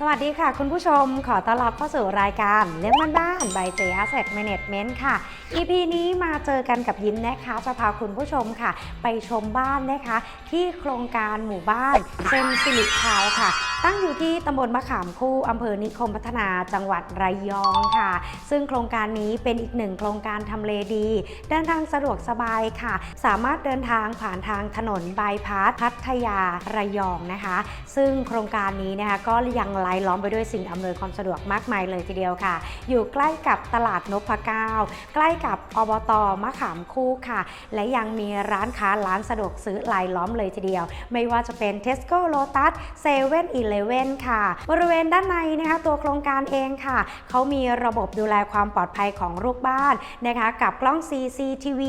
สวัสดีค่ะคุณผู้ชมขอต้อนรับเข้าสู่รายการเล่นบ้านบ้าน by J Asset Management ค่ะ EP นี้มาเจอกันกับยิ้มนะคะจะพาคุณผู้ชมค่ะ ไปชมบ้านนะคะ ที่โครงการหมู่บ้านเซนซิลิทาวค่ะ ตั้งอยู่ที่ตำบลมะขามคู่อำเภอนิคมพัฒนาจังหวัดระยองค่ะ ซึ่งโครงการนี้เป็นอีกหนึ่งโครงการทำเลดี เดินทางสะดวกสบายค่ะ สามารถเดินทางผ่านทางถนนบายพาสพัทยาระยองนะคะ ซึ่งโครงการนี้นะคะก็ยังรายล้อมไปด้วยสิ่งอำนวยความสะดวกมากมายเลยทีเดียวค่ะ อยู่ใกล้กับตลาดนพเก้าใกล้กับอบตมะขามคู่ค่ะ และยังมีร้านค้าร้านสะดวกซื้อรายล้อมเลยทีเดียว ไม่ว่าจะเป็น Tesco Lotus 7 e เ e ่ e อค่ะ บริเวณด้านในนะคะตัวโครงการเองค่ะ เขามีระบบดูแลความปลอดภัยของลูกบ้านนะคะ กับกล้อง CCTV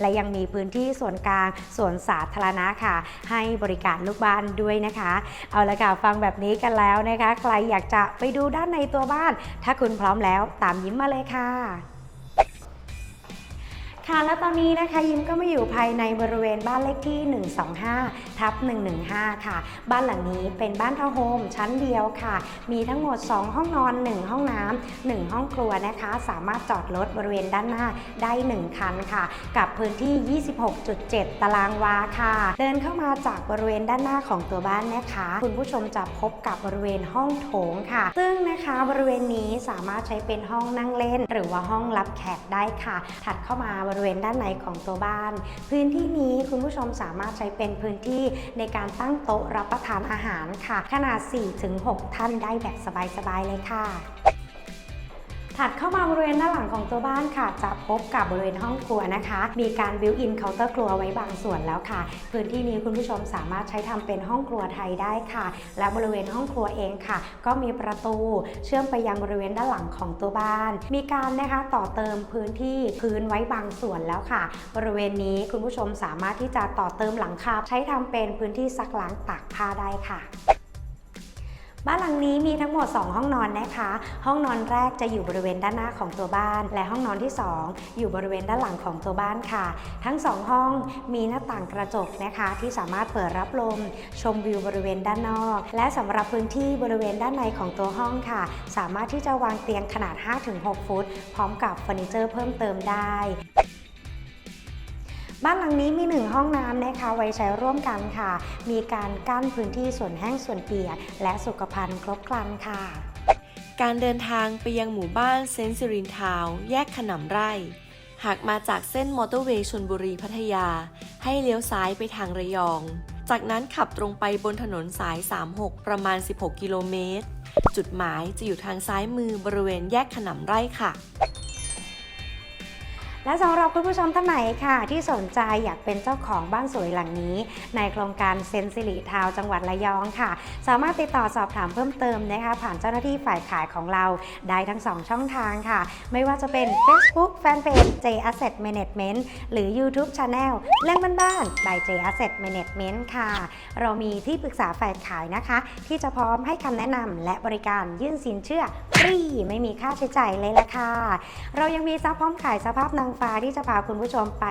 และยังมีพื้นที่ส่วนกลางส่วนสาธารณะค่ะ ให้บริการลูกบ้านด้วยนะคะ เอาละค่ะ ฟังแบบนี้กันแล้วนะคะใครอยากจะไปดูด้านในตัวบ้าน ถ้าคุณพร้อมแล้วตามยิ้มมาเลยค่ะ ค่ะ และตอนนี้นะคะยิ้มก็มาอยู่ภายในบริเวณบ้านเลขที่ 125 ทับ 115 ค่ะ บ้านหลังนี้เป็นบ้านทาวน์โฮมชั้นเดียวค่ะ มีทั้งหมด 2 ห้องนอน 1 ห้องน้ำ1ห้องครัวนะคะ สามารถจอดรถบริเวณด้านหน้าได้ 1 คันค่ะ กับพื้นที่ 26.7 ตารางวาค่ะ เดินเข้ามาจากบริเวณด้านหน้าของตัวบ้านนะคะ คุณผู้ชมจะพบกับบริเวณห้องโถงค่ะ ซึ่งนะคะบริเวณนี้สามารถใช้เป็นห้องนั่งเล่น หรือว่าห้องรับแขกได้ค่ะ ถัดเข้ามาบริเวณด้านในของตัวบ้าน พื้นที่นี้คุณผู้ชมสามารถใช้เป็นพื้นที่ในการตั้งโต๊ะรับประทานอาหารค่ะ ขนาด 4-6 ท่านได้แบบสบายๆเลยค่ะ ถัดเข้ามาบริเวณด้านหลังของตัวบ้านค่ะ จะพบกับบริเวณห้องครัวนะคะ มีการบิวอินเคาน์เตอร์ครัวไว้บางส่วนแล้วค่ะ พื้นที่นี้คุณผู้ชมสามารถใช้ทำเป็นห้องครัวไทยได้ค่ะ และบริเวณห้องครัวเองค่ะ ก็มีประตูเชื่อมไปยังบริเวณด้านหลังของตัวบ้าน มีการนะคะต่อเติมพื้นที่พื้นไว้บางส่วนแล้วค่ะ บริเวณนี้คุณผู้ชมสามารถที่จะต่อเติมหลังคาใช้ทำเป็นพื้นที่ซักล้างตากผ้าได้ค่ะ บ้านหลังนี้มีทั้งหมด 2 ห้องนอนนะคะ ห้องนอนแรกจะอยู่บริเวณด้านหน้าของตัวบ้าน และห้องนอนที่ 2 อยู่บริเวณด้านหลังของตัวบ้านค่ะ ทั้ง 2 ห้องมีหน้าต่างกระจกนะคะ ที่สามารถเปิดรับลม ชมวิวบริเวณด้านนอก และสำหรับพื้นที่บริเวณด้านในของตัวห้องค่ะ สามารถที่จะวางเตียงขนาด 5-6 ฟุต พร้อมกับเฟอร์นิเจอร์เพิ่มเติมได้ บ้านหลังนี้มีหนึ่งห้องน้ำนะคะไว้ใช้ร่วมกันค่ะ มีการกั้นพื้นที่ส่วนแห้งส่วนเปียก และสุขภัณฑ์ครบครันค่ะ การเดินทางไปยังหมู่บ้านเซนซิรินทาวแยกขนำไร่ หากมาจากเส้นมอเตอร์เวย์ชนบุรีพัทยา ให้เลี้ยวซ้ายไปทางระยอง จากนั้นขับตรงไปบนถนนสาย 36 ประมาณ 16 กิโลเมตร จุดหมายจะอยู่ทางซ้ายมือบริเวณแยกขนำไร่ค่ะ และสำหรับคุณผู้ชมท่านไหนค่ะ ที่สนใจอยากเป็นเจ้าของบ้านสวยหลังนี้ ในโครงการเซนซิลิทาวจังหวัดระยองค่ะ สามารถติดต่อสอบถามเพิ่มเติมนะคะ ผ่านเจ้าหน้าที่ฝ่ายขายของเราได้ทั้ง 2 ช่องทางค่ะ ไม่ว่าจะเป็น Facebook Fanpage J Asset Management หรือ YouTube Channel เรื่องบ้านๆ by J Asset Management ค่ะ เรามีที่ปรึกษาฝ่ายขายนะคะ ที่จะพร้อมให้คำแนะนำและบริการยื่นสินเชื่อฟรีไม่มีค่าใช้จ่ายเลยละค่ะ เรายังมีซับพร้อมขายสภาพนางฟ้าที่จะพาคุณผู้ชมไป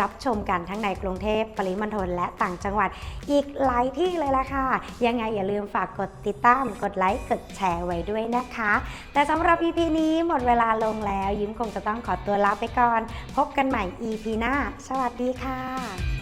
รับชมกันทั้งในกรุงเทพปริมณฑลและต่างจังหวัด อีกหลายที่เลยละค่ะ ยังไงอย่าลืมฝากกดติดตาม กดไลค์กดแชร์ไว้ด้วยนะคะ แต่สำหรับ EP นี้หมดเวลาลงแล้ว ยิ้มคงจะต้องขอตัวลาไปก่อน พบกันใหม่ EP หน้า สวัสดีค่ะ